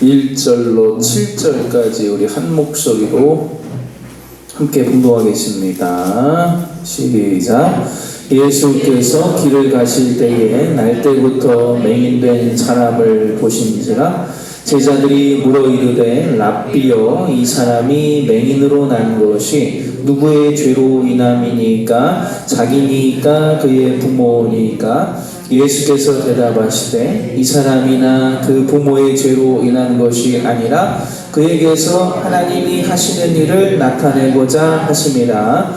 1절로 7절까지 우리 한 목소리로 함께 분동하겠습니다. 시작. 예수께서 길을 가실 때에 날 때부터 맹인된 사람을 보신지라 제자들이 물어 이르되 랍비여 이 사람이 맹인으로 난 것이 누구의 죄로 인함이니까 자기니까 그의 부모니까 예수께서 대답하시되 이 사람이나 그 부모의 죄로 인한 것이 아니라 그에게서 하나님이 하시는 일을 나타내고자 하심이라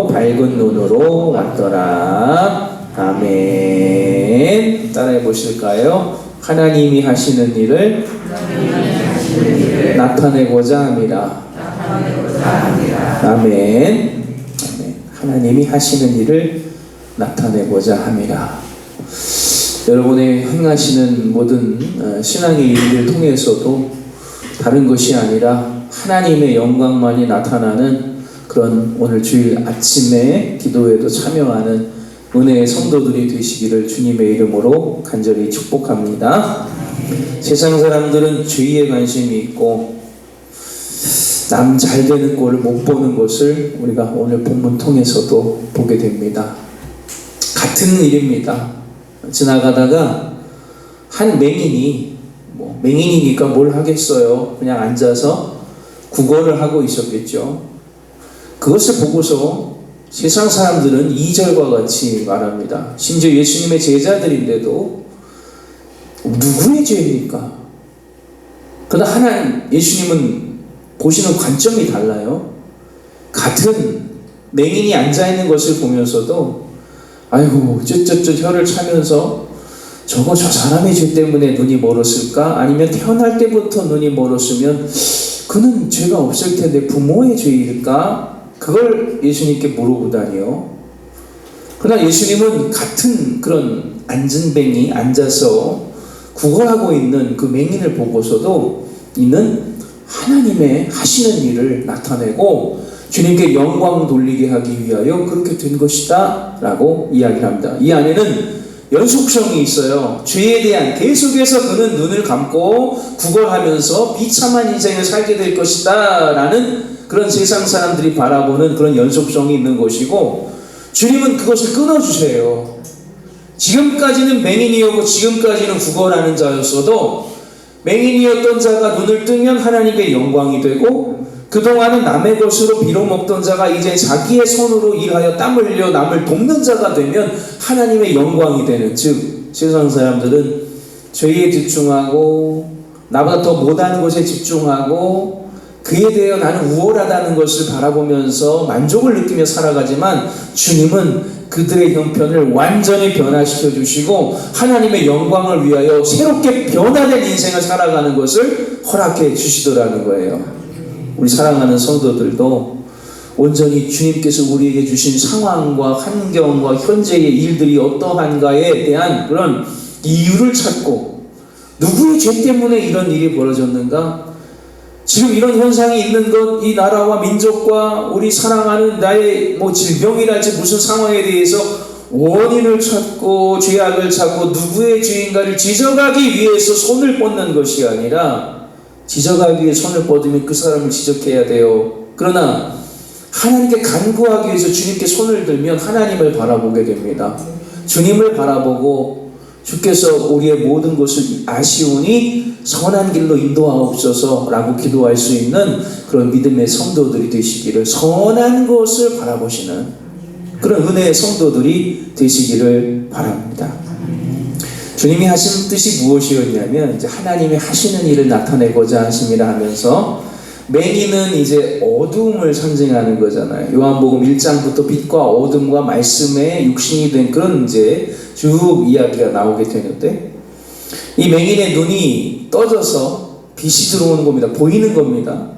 밝은 눈으로 왔더라 아멘 따라해 보실까요? 하나님이 하시는 일을 나타내고자 합니다. 아멘. 하나님이 하시는 일을 나타내고자 합니다. 여러분의 행하시는 모든 어, 신앙의 일을 통해서도 다른 것이 아니라 하나님의 영광만이 나타나는 그런 오늘 주일 아침에 기도에도 참여하는 은혜의 성도들이 되시기를 주님의 이름으로 간절히 축복합니다. 세상 사람들은 죄에 관심이 있고 남 잘 되는 꼴을 못 보는 것을 우리가 오늘 본문 통해서도 보게 됩니다. 같은 일입니다. 지나가다가 한 맹인이 뭐 맹인이니까 뭘 하겠어요? 그냥 앉아서 국어를 하고 있었겠죠. 그것을 보고서 세상 사람들은 2절과 같이 말합니다. 심지어 예수님의 제자들인데도 누구의 죄입니까? 그러나 하나님, 예수님은 보시는 관점이 달라요. 같은 맹인이 앉아있는 것을 보면서도, 아이고, 쯧쯧쯧 혀를 차면서, 저거 저 사람의 죄 때문에 눈이 멀었을까? 아니면 태어날 때부터 눈이 멀었으면, 그는 죄가 없을 텐데 부모의 죄일까? 그걸 예수님께 물어보다니요. 그러나 예수님은 같은 그런 앉은 뱅이 앉아서 구걸하고 있는 그 맹인을 보고서도 이는 하나님의 하시는 일을 나타내고 주님께 영광 돌리게 하기 위하여 그렇게 된 것이다 라고 이야기를 합니다. 이 안에는 연속성이 있어요. 죄에 대한 계속해서 그는 눈을 감고 구걸하면서 비참한 인생을 살게 될 것이다 라는 그런 세상 사람들이 바라보는 그런 연속성이 있는 것이고 주님은 그것을 끊어주세요. 지금까지는 맹인이었고 지금까지는 구걸하는 자였어도 맹인이었던 자가 눈을 뜨면 하나님의 영광이 되고 그동안은 남의 것으로 빌어먹던 자가 이제 자기의 손으로 일하여 땀 흘려 남을 돕는 자가 되면 하나님의 영광이 되는 즉 세상 사람들은 죄에 집중하고 나보다 더 못하는 것에 집중하고 그에 대해 나는 우월하다는 것을 바라보면서 만족을 느끼며 살아가지만 주님은 그들의 형편을 완전히 변화시켜 주시고 하나님의 영광을 위하여 새롭게 변화된 인생을 살아가는 것을 허락해 주시더라는 거예요. 우리 사랑하는 성도들도 온전히 주님께서 우리에게 주신 상황과 환경과 현재의 일들이 어떠한가에 대한 그런 이유를 찾고 누구의 죄 때문에 이런 일이 벌어졌는가? 지금 이런 현상이 있는 것, 이 나라와 민족과 우리 사랑하는 나의 뭐 질병이랄지 무슨 상황에 대해서 원인을 찾고 죄악을 찾고 누구의 죄인가를 지적하기 위해서 손을 뻗는 것이 아니라 지적하기 위해 손을 뻗으면 그 사람을 지적해야 돼요. 그러나 하나님께 간구하기 위해서 주님께 손을 들면 하나님을 바라보게 됩니다. 주님을 바라보고 주께서 우리의 모든 것을 아시오니 선한 길로 인도하옵소서 라고 기도할 수 있는 그런 믿음의 성도들이 되시기를 선한 것을 바라보시는 그런 은혜의 성도들이 되시기를 바랍니다. 주님이 하신 뜻이 무엇이었냐면 이제 하나님이 하시는 일을 나타내고자 하심이라 하면서 맹인은 이제 어둠을 상징하는 거잖아요. 요한복음 1장부터 빛과 어둠과 말씀의 육신이 된 그런 이제 쭉 이야기가 나오게 되는데 이 맹인의 눈이 떠져서 빛이 들어오는 겁니다. 보이는 겁니다.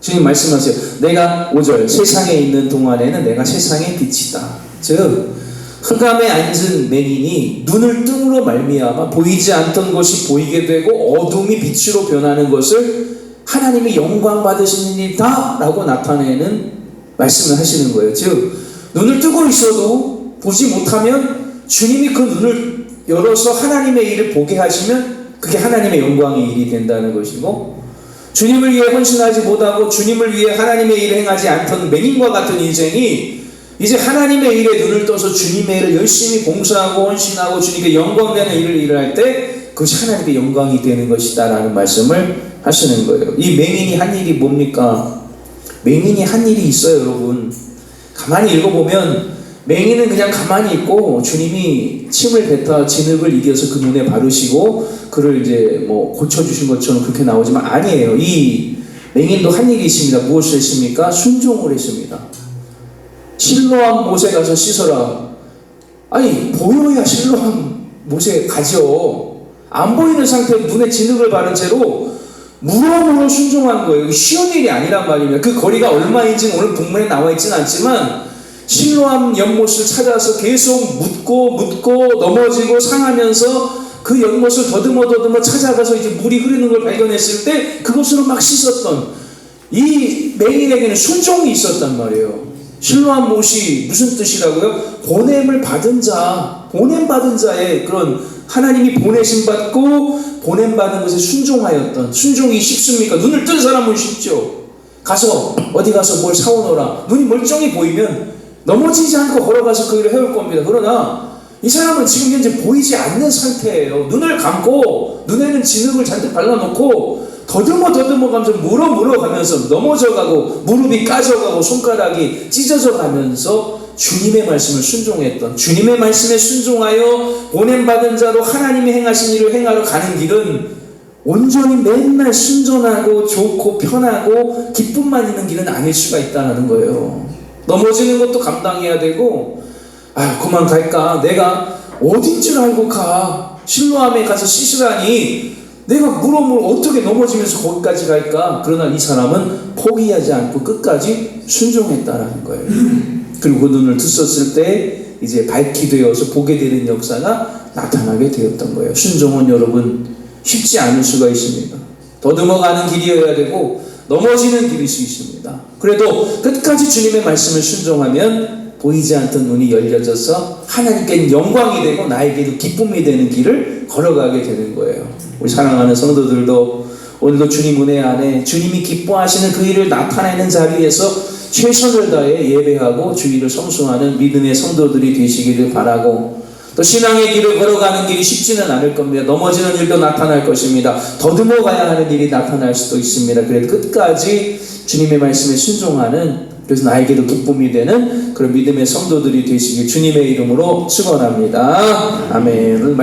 주님 말씀하세요. 내가 5절 세상에 있는 동안에는 내가 세상의 빛이다. 즉 흑암에 앉은 맹인이 눈을 뜸으로 말미암아 보이지 않던 것이 보이게 되고 어둠이 빛으로 변하는 것을 하나님이 영광 받으시는 일이다라고 나타내는 말씀을 하시는 거예요. 즉 눈을 뜨고 있어도 보지 못하면 주님이 그 눈을 열어서 하나님의 일을 보게 하시면 그게 하나님의 영광의 일이 된다는 것이고 주님을 위해 헌신하지 못하고 주님을 위해 하나님의 일을 행하지 않던 맹인과 같은 인생이 이제 하나님의 일에 눈을 떠서 주님의 일을 열심히 봉사하고 헌신하고 주님께 영광되는 일을 일할 때 그것이 하나님께 영광이 되는 것이다라는 말씀을 하시는 거예요. 이 맹인이 한 일이 뭡니까? 맹인이 한 일이 있어요, 여러분. 가만히 읽어보면 맹인은 그냥 가만히 있고 주님이 침을 뱉어 진흙을 이겨서 그 눈에 바르시고 그를 이제 뭐 고쳐주신 것처럼 그렇게 나오지만 아니에요. 이 맹인도 한 일이 있습니다. 무엇을 했습니까? 순종을 했습니다. 실로암 못에 가서 씻어라. 아니 보여야 실로암 못에 가죠. 안 보이는 상태로 눈에 진흙을 바른 채로 무럭무럭 순종한 거예요. 쉬운 일이 아니란 말입니다. 그 거리가 얼마인지는 오늘 본문에 나와 있지는 않지만 실로암 연못을 찾아서 계속 묻고 묻고 넘어지고 상하면서 그 연못을 더듬어 더듬어 찾아가서 이제 물이 흐르는 걸 발견했을 때 그것으로 막 씻었던 이 맹인에게는 순종이 있었단 말이에요. 실로암 못이 무슨 뜻이라고요? 보냄을 받은 자, 보냄 받은 자의 그런 하나님이 보내심 받고 보냄 받은 것에 순종하였던 순종이 쉽습니까? 눈을 뜬 사람은 쉽죠. 가서 어디 가서 뭘 사오너라. 눈이 멀쩡히 보이면 넘어지지 않고 걸어가서 그 일을 해올 겁니다. 그러나 이 사람은 지금 현재 보이지 않는 상태예요. 눈을 감고 눈에는 진흙을 잔뜩 발라놓고 더듬어 더듬어 가면서 물어 물어 가면서 넘어져 가고 무릎이 까져가고 손가락이 찢어져 가면서 주님의 말씀을 순종했던 주님의 말씀에 순종하여 보냄 받은 자로 하나님이 행하신 일을 행하러 가는 길은 온전히 맨날 순전하고 좋고 편하고 기쁨만 있는 길은 아닐 수가 있다는 거예요. 넘어지는 것도 감당해야 되고 아 그만 갈까 내가 어딘 줄 알고 가 실로암에 가서 씻으라니 내가 물어물 어떻게 넘어지면서 거기까지 갈까? 그러나 이 사람은 포기하지 않고 끝까지 순종했다라는 거예요. 그리고 그 눈을 뜨었을 때 이제 밝히 되어서 보게 되는 역사가 나타나게 되었던 거예요. 순종은 여러분 쉽지 않을 수가 있습니다. 더듬어 가는 길이어야 되고 넘어지는 길일 수 있습니다. 그래도 끝까지 주님의 말씀을 순종하면 보이지 않던 눈이 열려져서 하나님께 영광이 되고 나에게도 기쁨이 되는 길을 걸어가게 되는 거예요. 우리 사랑하는 성도들도 오늘도 주님 은혜 안에 주님이 기뻐하시는 그 일을 나타내는 자리에서 최선을 다해 예배하고 주의를 성수하는 믿음의 성도들이 되시기를 바라고 또 신앙의 길을 걸어가는 길이 쉽지는 않을 겁니다. 넘어지는 일도 나타날 것입니다. 더듬어 가야 하는 일이 나타날 수도 있습니다. 그래도 끝까지 주님의 말씀에 순종하는 그래서 나에게도 기쁨이 되는 그런 믿음의 성도들이 되시길 주님의 이름으로 축원합니다. 아멘.